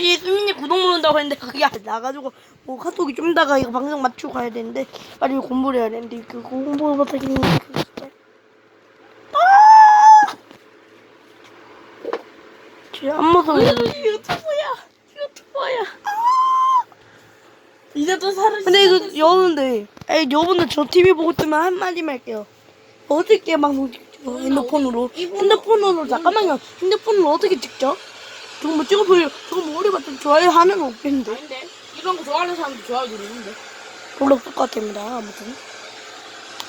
잠시 수민이 구독 누른다고 했는데 그게 안 나가지고 뭐 카톡이 좀 이따가 이거 방송 맞추고 가야 되는데 빨리 공부를 해야 되는데 그 공부 못하겠네 그 진짜 아! 진짜 안 무서워 유튜브야. 유튜버야. 이제 또 살을 근데 이거 여러분들 에이 여러분들 저 TV 보고 있으면 한마디만 할게요 어떻게 방송 찍죠 핸드폰으로 핸드폰으로 잠깐만요 핸드폰으로 어떻게 찍죠? 저거 뭐 찍어보려 저거 뭐 봤더니 좋아요 하나는 없겠는데 아닌데 이런 거 좋아하는 사람도 좋아요 누르는데. 별로 없을 것 같습니다. 아무튼.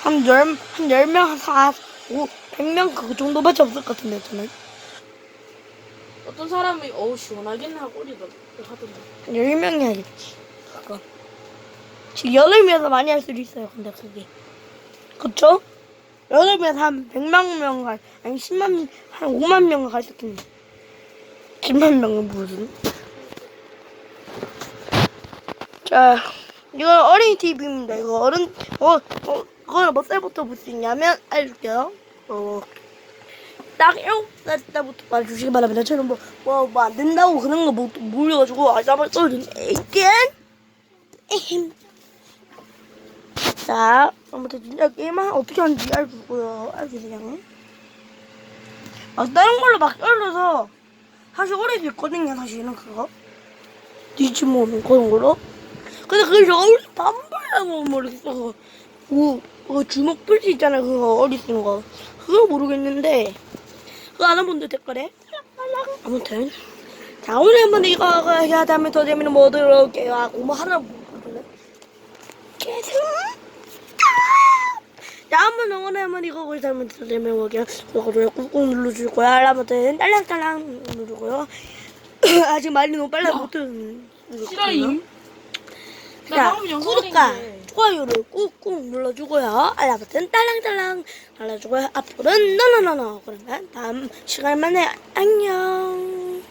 한 열, 한 10명, 한 4, 5, 100명 그 정도밖에 없을 것 같은데, 저는. 어떤 사람이 어우 시원하긴 하고 우리도 하던데. 10명이 하겠지. 그거. 지금 8명에서 많이 할 수도 있어요, 근데 그게. 그쵸? 8명에서 한 100만 명, 갈, 아니 10만, 한 5만 명을 갈수 있겠네. 10만 명은 무슨. 자, 이거 어린이 TV입니다. 이거 어른, 어, 어, 그걸 몇 살부터 볼 수 있냐면, 알려줄게요. 어, 딱 7살 때부터 봐주시기 바랍니다. 저는 뭐, 뭐, 뭐 안 된다고 그런 거 못, 몰려가지고, 아, 나만 써는 에이겐? 에헴. 자, 아무튼 진짜 게임은 어떻게 하는지 알려주고요. 알려주세요. 아, 다른 걸로 막 열려서, 사실 오래 됐거든요, 사실은 그거. 디지몬 그런 거로. 근데 그게 저 어리 반발하고 모르겠어. 그, 그 주먹 풀수 있잖아요, 그거 어리 쓴 거. 그거 모르겠는데, 그거 아는 분들 댓글에. 아무튼. 자, 오늘 한번 이거 해야 다음에 더 재밌는 뭐 들어올게요. 뭐 하나 모르겠네. 계속. 이거 거기 다음에 더 재밌는 거게요. 그거 좋아요 꾹꾹 눌러줄 거야. 알람 버튼 딸랑딸랑 누르고요. 아직 말이 너무 빨라 못 듣는. 싫어임. 나 자, 구독과. 좋아요를 꾹꾹 눌러주고요. 알람 버튼 딸랑딸랑 눌러주고요. 앞으로는 너너너너. 그러면 다음 시간 만에 안녕.